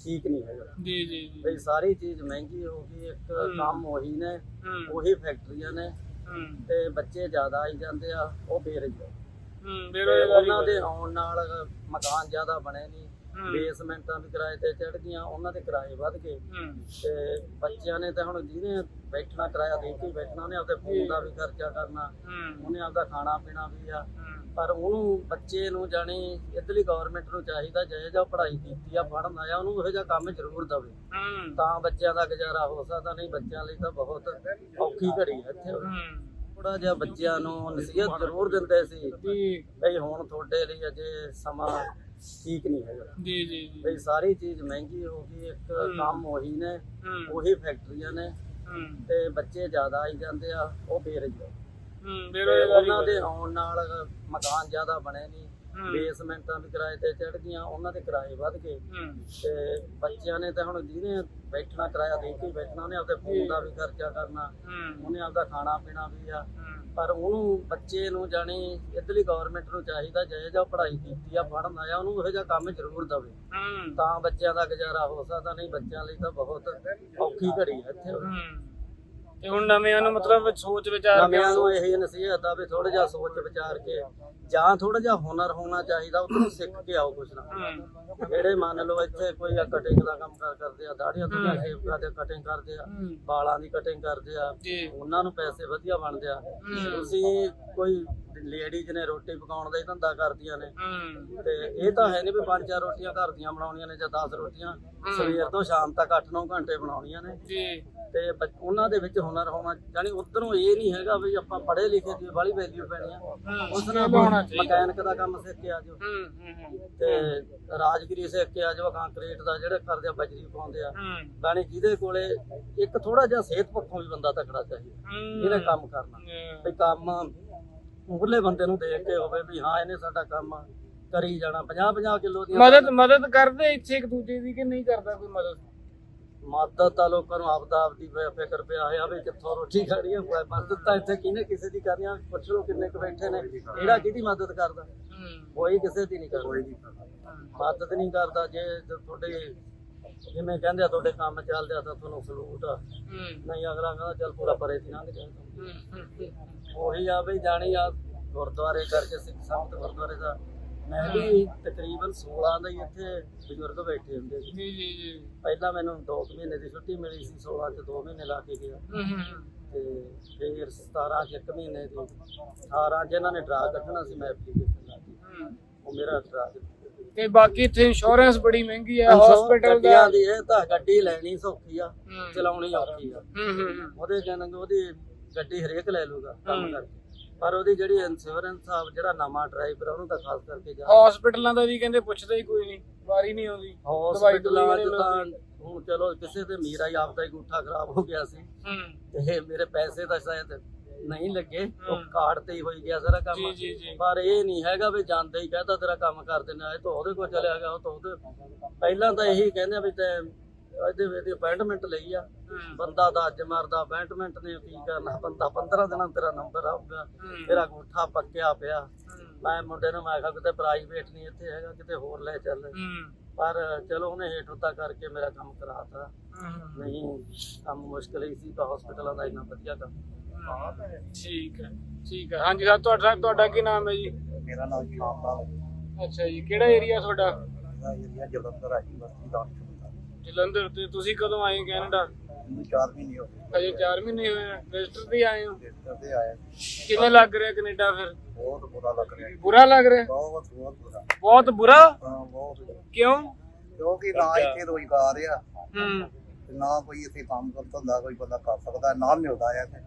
Speaker 7: ਠੀਕ ਨਹੀਂ ਹੈਗਾ।
Speaker 3: ਜੀ ਜੀ ਜੀ।
Speaker 7: ਬਈ ਸਾਰੀ ਚੀਜ਼ ਮਹਿੰਗੀ ਹੋ ਗਈ ਇੱਕ। ਕੰਮ ਉਹੀ ਨੇ
Speaker 3: ਹੂੰ।
Speaker 7: ਉਹੀ ਫੈਕਟਰੀਆਂ ਨੇ
Speaker 3: ਹੂੰ।
Speaker 7: ਤੇ ਬੱਚੇ ਜ਼ਿਆਦਾ ਆਈ ਜਾਂਦੇ ਆ ਉਹ ਬੇਰੁਜ਼ਗਾਰ।
Speaker 3: ਹੂੰ
Speaker 7: ਤੇ
Speaker 3: ਬੇਰੋਜ਼ਗਾਰੀ
Speaker 7: ਉਹਨਾਂ ਦੇ ਆਉਣ ਨਾਲ ਮਕਾਨ ਜ਼ਿਆਦਾ ਬਣੇ ਨਹੀਂ। ਬੇਸਮੈਂਟਾਂ ਵੀ ਕਿਰਾਏ ਤੇ ਚੜ ਗਈਆਂ ਉਹਨਾਂ ਦੇ ਕਿਰਾਏ ਵੱਧ ਗਏ। ਤੇ ਬੱਚਿਆਂ ਨੇ ਤਾਂ ਹੁਣ ਜਿਹਨੇ ਬੈਠਣਾ ਕਿਰਾਇਆ ਦੇ ਕੇ ਬੈਠਣਾ ਉਹਨੇ ਆਪਦੇ ਫੋਨ ਦਾ ਵੀ ਖਰਚਾ ਕਰਨਾ ਉਹਨੇ ਆਪਦਾ ਖਾਣਾ ਪੀਣਾ ਵੀ ਆ। ਪਰ ਉਹਨੂੰ ਬੱਚੇ ਨੂੰ ਜਾਣੀ ਇੱਧਰਲੀ ਗਵਰਨਮੈਂਟ ਨੂੰ ਚਾਹੀਦਾ ਜੇ ਜਾਂ ਪੜ੍ਹਾਈ ਕੀਤੀ ਆ ਪੜ੍ਹਨ ਆਇਆ ਉਹਨੂੰ ਇਹੋ ਜਿਹਾ ਕੰਮ ਜ਼ਰੂਰ ਦਵੇ। ਤਾਂ ਬੱਚਿਆਂ ਦਾ ਗੁਜ਼ਾਰਾ ਹੋ ਸਕਦਾ ਨਹੀਂ ਬੱਚਿਆਂ ਲਈ ਤਾਂ ਬਹੁਤ ਔਖੀ ਘੜੀ ਹੈ ਇੱਥੇ। ਥੋੜਾ ਜਿਹਾ ਬੱਚਿਆਂ ਨੂੰ ਨਸੀਹਤ ਜ਼ਰੂਰ ਦਿੰਦੇ ਸੀ ਬਈ ਹੁਣ ਤੁਹਾਡੇ ਲਈ ਅਜੇ ਸਮਾਂ ਠੀਕ ਨਹੀਂ ਹੈਗਾ।
Speaker 3: ਜੀ ਜੀ ਜੀ।
Speaker 7: ਬਈ ਸਾਰੀ ਚੀਜ਼ ਮਹਿੰਗੀ ਹੋ ਗਈ ਇੱਕ ਕੰਮ ਉਹੀ ਨੇ
Speaker 3: ਹੂੰ।
Speaker 7: ਉਹੀ ਫੈਕਟਰੀਆਂ ਨੇ
Speaker 3: ਹੂੰ।
Speaker 7: ਤੇ ਬੱਚੇ ਜ਼ਿਆਦਾ ਆਈ ਜਾਂਦੇ ਆ ਉਹ ਬੇਰੁਜ਼ਗਾਰ।
Speaker 3: ਹੂੰ
Speaker 7: ਤੇ
Speaker 3: ਬੇਰੋਜ਼ਗਾਰੀ
Speaker 7: ਉਹਨਾਂ ਦੇ ਆਉਣ ਨਾਲ ਮਕਾਨ ਜ਼ਿਆਦਾ ਬਣੇ ਨਹੀਂ। ਬੇਸਮੈਂਟਾਂ ਵੀ ਕਿਰਾਏ ਤੇ ਚੜ ਗਈਆਂ ਉਹਨਾਂ ਦੇ ਕਿਰਾਏ ਵੱਧ ਗਏ। ਤੇ ਬੱਚਿਆਂ ਨੇ ਤਾਂ ਹੁਣ ਜਿਹਨੇ ਬੈਠਣਾ ਕਿਰਾਇਆ ਦੇ ਕੇ ਬੈਠਣਾ ਉਹਨੇ ਆਪਦੇ ਫੋਨ ਦਾ ਵੀ ਖਰਚਾ ਕਰਨਾ ਉਹਨੇ ਆਪਦਾ ਖਾਣਾ ਪੀਣਾ ਵੀ ਆ। ਪਰ ਉਹਨੂੰ ਬੱਚੇ ਨੂੰ ਜਾਣੀ ਇਧਰਲੀ ਗਵਰਨਮੈਂਟ ਨੂੰ ਚਾਹੀਦਾ ਜੇ ਜਾਂ ਪੜ੍ਹਾਈ ਕੀਤੀ ਆ ਪੜ੍ਹਨ ਆਇਆ ਉਹਨੂੰ ਇਹੋ ਜਿਹਾ ਕੰਮ ਜ਼ਰੂਰ ਦਵੇ। ਤਾਂ ਬੱਚਿਆਂ ਦਾ ਗੁਜ਼ਾਰਾ ਹੋ ਸਕਦਾ ਨਹੀਂ ਬੱਚਿਆਂ ਲਈ ਤਾਂ ਬਹੁਤ ਔਖੀ ਘੜੀ ਹੈ ਇੱਥੇ।
Speaker 3: ਤੇ ਹੁਣ ਨਵਿਆਂ ਨੂੰ ਮਤਲਬ ਸੋਚ ਵਿਚਾਰ ਕੇ
Speaker 7: ਨਵਿਆਂ ਨੂੰ ਇਹ ਨਸੀਹਤ ਆ ਵੀ ਥੋੜਾ ਜਿਹਾ ਸੋਚ ਵਿਚਾਰ ਕੇ ਜਾਂ ਥੋੜਾ ਜਿਹਾ ਹੁਨਰ ਹੋਣਾ ਚਾਹੀਦਾ ਉਹਨੂੰ ਸਿੱਖ ਕੇ ਆਓ ਕੁਛ ਨਾ। ਜਿਹੜੇ ਮੰਨ ਲਓ ਇੱਥੇ ਕੋਈ ਆ ਕਟਿੰਗ ਦਾ ਕੰਮ ਕਰ ਕਰਦੇ ਆ ਦਾੜੀਆਂ ਤੋਂ ਸ਼ੇਵ ਕਰਦੇ ਕਟਿੰਗ ਕਰਦੇ ਆ। ਵਾਲਾਂ ਦੀ ਕਟਿੰਗ ਕਰਦੇ ਆ ਉਹਨਾਂ ਨੂੰ ਪੈਸੇ ਵਧੀਆ ਬਣਦੇ ਆ। ਤੁਸੀਂ ਕੋਈ ਲੇਡੀਜ਼ ਨੇ ਰੋਟੀ ਪਕਾਉਣ ਦਾ ਹੀ ਧੰਦਾ ਕਰਦੀਆਂ ਨੇ। ਤੇ ਇਹ ਤਾਂ ਹੈ ਨਹੀਂ ਵੀ ਪੰਜ ਚਾਰ ਰੋਟੀਆਂ ਘਰ ਦੀਆਂ ਬਣਾਉਣੀਆਂ ਨੇ ਜਾਂ 10 ਰੋਟੀਆਂ ਸਵੇਰ ਤੋਂ ਸ਼ਾਮ ਤੱਕ 8-9 ਘੰਟੇ ਬਣਾਉਣੀਆਂ ਨੇ।
Speaker 3: ਜੀ।
Speaker 7: ਤੇ ਉਹਨਾਂ ਦੇ ਵਿੱਚ ਹੁਨਰ ਹੋਣਾ ਯਾਨੀ ਉਧਰੋਂ ਇਹ ਨਹੀਂ ਹੈਗਾ ਵੀ ਆਪਾਂ ਪੜ੍ਹੇ ਲਿਖੇ ਦੀ ਬਾਲੀ ਵੈਲਿਊ ਪੈਣੀ ਆ। ਉਸ ਨਾਲ। ਮਕੈਨਿਕ ਦਾ ਕੰਮ ਸਿੱਖ ਕੇ ਆ ਜਾਓ।
Speaker 3: ਹੂੰ ਹੂੰ ਹੂੰ।
Speaker 7: ਤੇ ਰਾਜਗੀਰੀ ਸਿੱਖ ਕੇ ਆ ਜਾਓ ਕੰਕਰੀਟ ਦਾ ਜਿਹੜੇ ਕਰਦੇ ਆ ਬਜਰੀ ਪਾਉਂਦੇ ਆ। ਯਾਨੀ ਜਿਹਦੇ ਕੋਲੇ ਇੱਕ ਥੋੜਾ ਜਿਹਾ ਸਿਹਤ ਪੱਖੋਂ ਵੀ ਬੰਦਾ ਤਕੜਾ ਚਾਹੀਦਾ। ਇਹਨੇ ਕੰਮ ਕਰਨਾ। ਵੀ ਕੰਮ ਉਰਲੇ ਬੰਦੇ ਨੂੰ ਦੇਖ ਕੇ ਹੋਵੇ ਵੀ ਹਾਂ ਇਹਨੇ ਸਾਡਾ ਕੰਮ ਕਰੀ ਜਾਣਾ। 50 50 ਕਿਲੋ ਦੀਆਂ
Speaker 3: ਮਦਦ ਮਦਦ ਕਰਦੇ ਇੱਥੇ ਇੱਕ ਦੂਜੇ ਦੀ ਕਿ ਨਹੀਂ ਕਰਦਾ ਕੋਈ ਮਦਦ?
Speaker 7: ਮਦਦ ਤਾਂ ਲੋਕਾਂ ਨੂੰ ਆਪਦਾ ਆਪਦੀ ਫਿਕਰ ਪਿਆ ਹੋਇਆ ਵੀ ਕਿੱਥੋਂ ਰੋਟੀ ਖਾਣੀ ਹੈ ਮਦਦ ਤਾਂ ਇੱਥੇ ਕਿਹਨੇ ਕਿਸੇ ਦੀ ਕਰਨੀ ਆ? ਪੁੱਛ ਲਓ ਕਿੰਨੇ ਕੁ ਬੈਠੇ ਨੇ। ਕਿਹੜਾ ਕਿਹਦੀ ਮਦਦ ਕਰਦਾ?
Speaker 3: ਹੂੰ।
Speaker 7: ਕੋਈ ਕਿਸੇ ਦੀ ਨਹੀਂ ਕਰਦਾ। ਮਦਦ ਨਹੀਂ ਕਰਦਾ ਜੇ ਤੁਹਾਡੇ ਜਿਵੇਂ ਕਹਿੰਦੇ ਆ ਤੁਹਾਡੇ ਕੰਮ ਚੱਲਦੇ ਆ ਤਾਂ ਤੁਹਾਨੂੰ ਸਲੂਟ ਆ। ਨਹੀਂ ਅਗਲਾ ਕਹਿੰਦਾ ਚੱਲ ਪੂਰਾ ਪਰੇ ਦੀ
Speaker 3: ਹੂੰ, ਹੂੰ
Speaker 7: ਉਹੀ ਆ ਬਈ ਜਾਣੀ ਆ ਗੁਰਦੁਆਰੇ ਕਰਕੇ ਸਿੱਖ ਸੰਗਤ ਗੁਰਦੁਆਰੇ ਦਾ ਮੈਂ ਵੀ ਤਕਰੀਬਨ 16 ਦਾ ਹੀ ਇੱਥੇ ਬਜ਼ੁਰਗ ਬੈਠੇ ਹੁੰਦੇ ਸੀ।
Speaker 3: ਜੀ ਜੀ ਜੀ।
Speaker 7: ਪਹਿਲਾਂ ਮੈਨੂੰ 2 ਮਹੀਨੇ ਦੀ ਛੁੱਟੀ ਮਿਲੀ ਸੀ 16 ਚ 2 ਮਹੀਨੇ ਲਾ ਕੇ ਗਿਆ।
Speaker 3: ਹੂੰ ਹੂੰ ਹੂੰ।
Speaker 7: ਤੇ ਫਿਰ 17 ਚ 1 ਮਹੀਨੇ ਦੀ 18 ਚ ਇਹਨਾਂ ਨੇ ਡਰਾ ਕੱਢਣਾ ਸੀ ਮੈਂ ਐਪਲੀਕੇਸ਼ਨ ਲਾ ਦਿੱਤੀ
Speaker 3: ਹੂੰ।
Speaker 7: ਉਹ ਮੇਰਾ ਡਰਾ
Speaker 3: ਤੇ ਬਾਕੀ ਇੱਥੇ ਇੰਸ਼ੋਰੈਂਸ ਬੜੀ ਮਹਿੰਗੀ ਹੈ ਹਸਪੀਟਲ ਦਾ।
Speaker 7: ਗੱਡੀਆਂ ਦੀ ਇਹ ਤਾਂ ਗੱਡੀ ਲੈਣੀ ਸੌਖੀ ਆ। ਚਲਾਉਣੀ ਔਖੀ ਆ। ਉਹਦੇ ਕਹਿੰਦੇ ਉਹਦੀ ਗੱਡੀ ਹਰੇਕ ਲੈ ਲੂਗਾ ਕੰਮ ਕਰਕੇ। ਪਰ ਉਹਦੀ ਜਿਹੜੀ ਇੰਸ਼ੋਰੈਂਸ ਆ ਜਿਹੜਾ ਨਵਾਂ ਡਰਾਈਵਰ ਉਹਨੂੰ ਤਾਂ ਖਾਸ ਕਰਕੇ ਜਾ
Speaker 3: ਹਸਪੀਟਲਾਂ ਦਾ ਵੀ ਕਹਿੰਦੇ ਪੁੱਛਦਾ ਹੀ ਕੋਈ ਨਹੀਂ ਵਾਰੀ ਨਹੀਂ ਆਉਂਦੀ।
Speaker 7: ਹਸਪੀਟਲਾਂ
Speaker 3: ਦਵਾਈ
Speaker 7: ਚ
Speaker 3: ਦਵੂਈ
Speaker 7: ਤਾਂ ਹੁਣ ਚਲੋ ਕਿਸੇ ਤੇ ਮੇਰਾ ਹੀ ਆਪਦਾ ਹੀ ਗੁੱਠਾ ਖਰਾਬ ਹੋ ਗਿਆ ਸੀ।
Speaker 3: ਹੂੰ।
Speaker 7: ਤੇ ਮੇਰੇ ਪੈਸੇ ਤਾਂ ਸ਼ਾਇਦ ਨਹੀਂ ਲੱਗੇ ਉਹ ਕਾਰਡ ਤੇ ਹੀ ਹੋਈ ਗਿਆ ਸਾਰਾ
Speaker 3: ਜੀ
Speaker 7: ਕੰਮ।
Speaker 3: ਜੀ ਜੀ
Speaker 7: ਪਰ ਇਹ ਨਹੀਂ ਹੈਗਾ ਵੀ ਜਾਂਦੇ ਹੀ ਕਹਤਾ ਤੇਰਾ ਕੰਮ ਕਰ ਆ ਇਹ ਤਾਂ ਉਹਦੇ ਕੋਲ ਚਲਿਆ ਗਿਆ ਉਹ ਤਾਂ ਉਹਦੇ ਪਹਿਲਾਂ ਤਾਂ ਇਹੀ ਕਹਿੰਦੇ ਆ ਵੀ ਤੇ ਇਹਦੇ ਇਹਦੀ ਅਪਾਇੰਟਮੈਂਟ ਲਈ ਆ। ਬੰਦਾ ਤਾਂ ਅੱਜ ਮਰਦਾ ਅਪਾਇੰਟਮੈਂਟ ਨੇ ਕੀ ਕਰਨਾ? ਬੰਦਾ 15 ਦਿਨਾਂ ਤੇਰਾ ਨੰਬਰ ਆਊਗਾ। ਤੇਰਾ ਗੁੱਠਾ ਪੱਕਿਆ ਪਿਆ। ਮੈਂ ਮੁੰਡੇ ਨੂੰ ਮੈਂ ਕਿਹਾ ਕਿਤੇ ਪ੍ਰਾਈਵੇਟ ਨਹੀਂ ਇੱਥੇ ਹੈਗਾ ਕਿਤੇ ਹੋਰ ਲੈ ਚੱਲ। ਪਰ ਚਲੋ ਉਹਨੇ ਹੇਠ ਉੱਤਾ ਕਰਕੇ ਮੇਰਾ ਕੰਮ ਕਰਾਤਾ। ਨਹੀਂ ਕੰਮ ਮੁਸ਼ਕਲ ਹੀ ਸੀ ਤਾਂ ਹਸਪੀਟਲਾਂ ਦਾ ਇੰਨਾ ਵਧੀਆ ਕੰਮ।
Speaker 3: ਠੀਕ ਹੈ ਠੀਕ ਹੈ। ਹਾਂਜੀ ਸਰ ਤੁਹਾਡਾ ਤੁਹਾਡਾ ਕੀ ਨਾਮ ਹੈ ਜੀ?
Speaker 4: ਮੇਰਾ ਨਾਮ ਸ਼ਾਮ ਲਾਲ
Speaker 3: ਅੱਛਾ ਜੀ ਕਿਹੜਾ ਏਰੀਆ ਤੁਹਾਡਾ?
Speaker 4: ਏਰੀਆ ਜਲੰਧਰ ਆਈ ਬਸਤੀ ਦਾ
Speaker 3: ਜਲੰਧਰ ਤੇ ਤੁਸੀਂ ਕਦੋਂ ਆਏ ਕੈਨੇਡਾ?
Speaker 4: ਮੈਨੂੰ 4 ਮਹੀਨੇ ਹੋ ਗਏ।
Speaker 3: ਅਜੇ 4 ਮਹੀਨੇ ਹੋਏ ਆ। ਰਜਿਸਟਰ ਤੇ ਆਏ ਹੋ?
Speaker 4: ਰਜਿਸਟਰ ਤੇ ਆਇਆ
Speaker 3: ਕਿਵੇਂ ਲੱਗ ਰਿਹਾ ਕੈਨੇਡਾ ਫਿਰ?
Speaker 4: ਬਹੁਤ ਬੁਰਾ ਲੱਗ ਰਿਹਾ
Speaker 3: ਬੁਰਾ ਲੱਗ ਰਿਹਾ?
Speaker 4: ਬਹੁਤ ਬਹੁਤ ਬੁਰਾ।
Speaker 3: ਬਹੁਤ ਬੁਰਾ?
Speaker 4: ਹਾਂ ਬਹੁਤ
Speaker 3: ਕਿਉਂ?
Speaker 4: ਕਿਉਂਕਿ ਨਾ ਇੱਥੇ ਰੋਜ਼ਗਾਰ ਆ।
Speaker 3: ਹੂੰ।
Speaker 4: ਨਾ ਕੋਈ ਇੱਥੇ ਕੰਮ ਕਰਦਾ ਹੁੰਦਾ ਕੋਈ ਬੰਦਾ ਕਰ ਸਕਦਾ ਨਾ ਮਿਲਦਾ ਆ ਇੱਥੇ।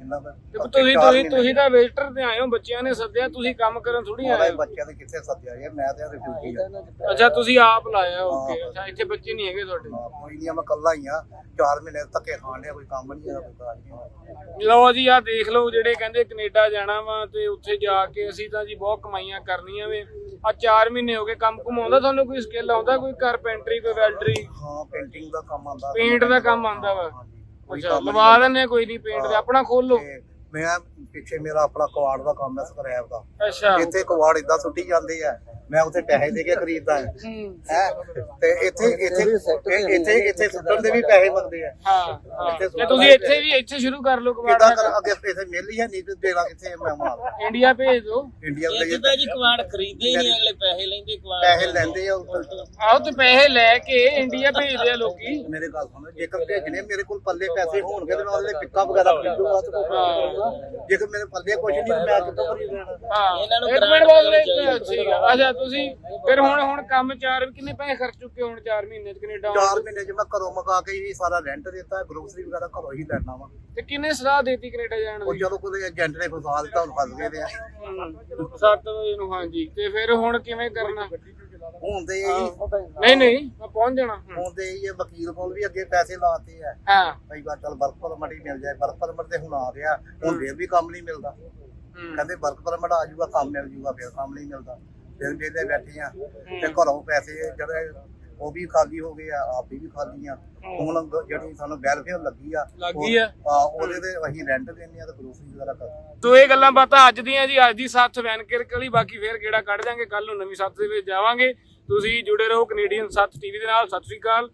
Speaker 4: ਇਹਨਾਂ ਦਾ
Speaker 3: ਤੁਸੀਂ ਤੁਸੀਂ ਤੁਸੀਂ ਤਾਂ ਵਿਜ਼ਟਰ ਤੇ ਆਏ ਹੋ ਬੱਚਿਆਂ ਨੇ ਸੱਦਿਆ ਤੁਸੀਂ ਕੰਮ ਕਰਨ ਥੋੜੀ ਆਏ ਹੋ।
Speaker 4: ਬੱਚਿਆਂ ਦੇ ਕਿੱਥੇ ਸੱਦਿਆ ਇਹ ਮੈਂ ਤੇ ਰਿਫਿਊਜੀ ਆ।
Speaker 3: ਅੱਛਾ ਤੁਸੀਂ ਆਪ ਲਾਇਆ ਓਕੇ ਅੱਛਾ ਇੱਥੇ ਬੱਚੇ ਨਹੀਂ ਹੈਗੇ ਤੁਹਾਡੇ।
Speaker 4: ਹਾਂ, ਕੋਈ ਨਹੀਂ ਮੈਂ ਕੱਲਾ ਹੀ ਆ। 4 ਮਹੀਨੇ ਧੱਕੇ ਖਾਣ ਲਿਆ ਕੋਈ ਕੰਮ ਨਹੀਂ ਆ ਕੋਈ ਕਾਜ ਨਹੀਂ।
Speaker 3: ਲਓ ਜੀ ਆ ਦੇਖ ਲਓ ਜਿਹੜੇ ਕਹਿੰਦੇ ਕੈਨੇਡਾ ਜਾਣਾ ਵਾ ਤੇ ਉੱਥੇ ਜਾ ਕੇ ਅਸੀਂ ਤਾਂ ਜੀ ਬਹੁਤ ਕਮਾਈਆਂ ਕਰਨੀਆਂ ਵੇ। ਆ 4 ਮਹੀਨੇ ਹੋ ਗਏ ਕੰਮ ਘੁਮਾਉਂਦਾ ਤੁਹਾਨੂੰ ਕੋਈ ਸਕਿੱਲ ਆਉਂਦਾ ਕੋਈ ਕਾਰਪੈਂਟਰੀ ਕੋਈ ਵੈਲਡਰੀ
Speaker 4: ਹਾਂ ਪੇਂਟਿੰਗ ਦਾ ਕੰਮ ਆਉਂਦਾ।
Speaker 3: ਪੇਂਟ ਦਾ ਕੰਮ ਆਉਂਦਾ ਵਾ। ਅੱਛਾ
Speaker 4: ਕੰਮ
Speaker 3: ਲਵਾ ਆ ਕੋਈ ਨਹੀਂ ਪੇਂਟ ਦੇ। ਆਪਣਾ ਖੋਲ
Speaker 4: ਮੈਂ ਪਿੱਛੇ ਮੇਰਾ ਆਪਣਾ ਕਵਾੜ ਦਾ ਕੰਮ ਹੈ ਸਕ੍ਰੈਪ ਦਾ।
Speaker 3: ਅੱਛਾ।
Speaker 4: ਇੱਥੇ ਕਵਾੜ ਇਦਾਂ ਸੁੱਟੀ ਜਾਂਦੇ ਆ ਮੈਂ ਉੱਥੇ ਪੈਸੇ ਦੇ ਕੇ ਖਰੀਦਦਾ ਹੈ।
Speaker 3: ਹੂੰ।
Speaker 4: ਤੇ ਇੱਥੇ ਇੱਥੇ ਇਹ- ਇੱਥੇ ਇੱਥੇ ਸੁੱਟਣ ਦੇ ਵੀ ਪੈਸੇ ਮੰਗਦੇ ਆ।
Speaker 3: ਹਾਂ ਹਾਂ।
Speaker 4: ਇੱਥੇ
Speaker 3: ਤੇ ਤੁਸੀਂ ਇੱਥੇ ਵੀ ਇੱਥੇ ਸ਼ੁਰੂ ਕਰ ਲਓ ਕਬਾੜ
Speaker 4: ਕਿੱਦਾਂ ਕਰ? ਅੱਗੇ ਪੈਸੇ ਮਿਲ ਹੀ ਹੈ ਨਹੀਂ ਤੇ ਦੇਣਾ ਕਿੱਥੇ ਮੈਂ ਮਾਰ
Speaker 3: ਇੰਡੀਆ ਭੇਜ ਦਿਓ।
Speaker 4: ਇੰਡੀਆ ਦੇ
Speaker 7: ਜੀ ਕਵਾੜ ਖਰੀਦਦੇ ਹੀ ਨਹੀਂ ਅਗਲੇ ਪੈਸੇ ਲੈਂਦੇ ਕਵਾੜ
Speaker 4: ਪੈਸੇ ਲੈਂਦੇ ਆ ਉੱਥੇ।
Speaker 3: ਆਓ ਤੇ ਪੈਸੇ ਲੈ ਕੇ ਇੰਡੀਆ ਭੇਜਦੇ ਆ ਲੋਕੀ।
Speaker 4: ਮੇਰੇ ਗੱਲ ਸੁਣੋ ਜੇਕਰ ਭੇਜਣੇ ਮੇਰੇ ਕੋਲ ਪੱਲੇ ਪੈਸੇ ਹੋਣਗੇ ਤੇ ਮੈਂ ਉਹਦੇ ਲਈ ਪਿੱਕਾ ਵਗੈਰਾ ਖਰੀਦੂਗਾ ਤੇ ਕੋਈ ਜੇਕਰ ਮੇਰੇ ਪੱਲੇ ਕੁਝ ਨਹੀਂ ਤੇ ਮੈਂ ਕਿੱਥੋਂ ਖਰੀਦ ਲੈਣਾ?
Speaker 3: ਹਾਂ।
Speaker 7: ਇਹਨਾਂ ਨੂੰ
Speaker 3: ਇੱਕ ਮਿੰਟ ਬਾਅਦ ਅੱਛਾ ਤੁਸੀਂ ਫਿਰ ਹੁਣ ਹੁਣ ਕੰਮ ਚਾਰ ਕਿੰਨੇ ਪੈਸੇ ਖਰਚ ਚੁੱਕੇ ਹੁਣ 4 ਮਹੀਨੇ ਚ ਕੈਨੇਡਾ ਆਉਣ
Speaker 4: ਚਾਰ
Speaker 3: ਦੇ?
Speaker 4: ਮਹੀਨੇ ਚ ਮੈਂ ਘਰੋਂ ਮਗਾ ਕੇ ਹੀ ਸਾਰਾ ਰੈਂਟ ਦਿੱਤਾ ਗਰੋਸਰੀ ਵਗੈਰਾ ਘਰੋਂ ਹੀ ਲੈਣਾ ਵਾ।
Speaker 3: ਤੇ ਕਿੰਨੇ ਸਲਾਹ ਦੇਤੀ ਕੈਨੇਡਾ ਜਾਣ
Speaker 4: ਉਹ
Speaker 3: ਦੀ?
Speaker 4: ਜਦੋਂ ਕੋਈ ਏਜੰਟ ਨੇ ਫਸਾ ਦਿੱਤਾ ਹੁਣ ਫਸ ਗਏ ਦੇ ਆ।
Speaker 3: 7 ਵਜੇ ਨੂੰ ਹਾਂਜੀ। ਤੇ ਫਿਰ ਹੁਣ ਕਿਵੇਂ ਕਰਨਾ?
Speaker 4: ਹੁਣ ਤੇ। ਇਹੀ
Speaker 3: ਨਹੀਂ ਨਹੀਂ ਮੈਂ ਪਹੁੰਚ ਜਾਣਾ।
Speaker 4: ਹੁਣ ਤੇ ਇਹੀ ਹੈ ਵਕੀਲ ਕੋਲ ਵੀ ਅੱਗੇ ਪੈਸੇ ਲਾਤੇ ਆ।
Speaker 3: ਹਾਂ।
Speaker 4: ਕਈ ਵਾਰ ਚੱਲ ਵਰਕ ਪਰਮਿਟ ਹੀ ਮਿਲ ਜਾਏ ਵਰਕ ਪਰਮਿਟ ਤੇ ਹੁਣ ਆ ਗਿਆ ਹੁਣ ਫੇਰ ਵੀ ਕੰਮ ਨਹੀਂ ਮਿਲਦਾ। ਕਹਿੰਦੇ ਵਰਕ ਪਰਮਿਟ ਆ ਜਾਊਗਾ ਕੰਮ ਮਿਲ ਜਾਊਗਾ ਫਿਰ ਕੰਮ ਨਹੀਂ ਮਿਲਦਾ। ਫਿਰ ਵਿਹਲੇ ਬੈਠੇ ਆ ਤੇ ਘਰੋਂ ਪੈਸੇ ਜਿਹੜੇ ਉਹ ਵੀ ਖਾਲੀ ਹੋ ਗਏ ਆ ਆਪ ਵੀ ਖਾਲੀ ਆ। ਹੁਣ ਜਿਹੜੀ ਸਾਨੂੰ ਵੈਲਫੇਅਰ ਲੱਗੀ ਆ
Speaker 3: ਲੱਗੀ ਆ।
Speaker 4: ਉਹ- ਆ, ਉਹਦੇ ਤੇ ਅਸੀਂ ਰੈਂਟ ਦਿੰਦੇ ਆ ਤੇ ਗਰੋਸਰੀ ਵਗੈਰਾ ਕਰਦੇ ਆ।
Speaker 3: ਤੋ ਇਹ ਗੱਲਾਂ ਬਾਤਾਂ ਅੱਜ ਦੀਆਂ ਜੀ ਅੱਜ ਦੀ ਸੱਥ ਵੈਨਕਰ ਕਲੀ ਬਾਕੀ ਫੇਰ ਕਿਹੜਾ ਕੱਢ ਜਾਾਂਗੇ ਕੱਲ ਨੂੰ ਨਵੀਂ ਸੱਥ ਦੇ ਵਿੱਚ ਜਾਵਾਂਗੇ। ਤੁਸੀਂ ਜੁੜੇ ਰਹੋ ਕੈਨੇਡੀਅਨ ਸੱਥ ਟੀਵੀ ਦੇ ਨਾਲ ਸਤਿ ਸ੍ਰੀ ਅਕਾਲ।